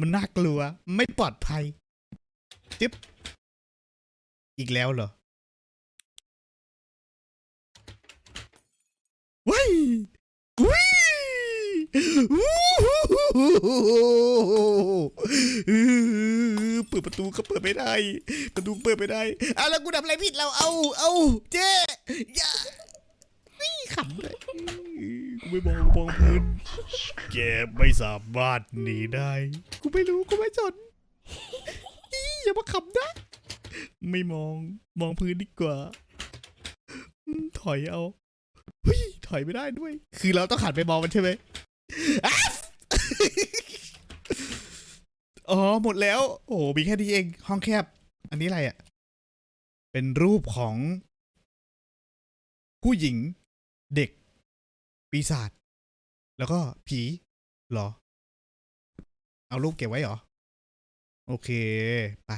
มันน่ากลัว ไม่ปลอดภัยจิ๊บอีกแล้วเหรอว้ายว้ายวู้ฮู้เปิดประตูก็เปิดไม่ได้ ประตูเปิดไม่ได้เอาแล้วกูทำอะไรผิดเราเอาเอาเจ๊อย่านี่ขำเลย ไม่มองมองพื้นแกไม่สามารถหนีได้ กูไม่รู้กูไม่สนอีอย่ามาขำนะ ไม่มองมองพื้นดีกว่า ถอยเอาเฮ้ยถอยไม่ได้ด้วย คือเราต้องหันไปมองมันใช่ไหมอ๋อหมดแล้ว โอ้มีแค่นี้เอง ห้องแคบ อันนี้อะไรอะ่ะ เป็นรูปของ ผู้หญิงเด็ก ปีศาจแล้วก็ผีเหรอ เอารูปเก็บไว้เหรอ โอเค ไป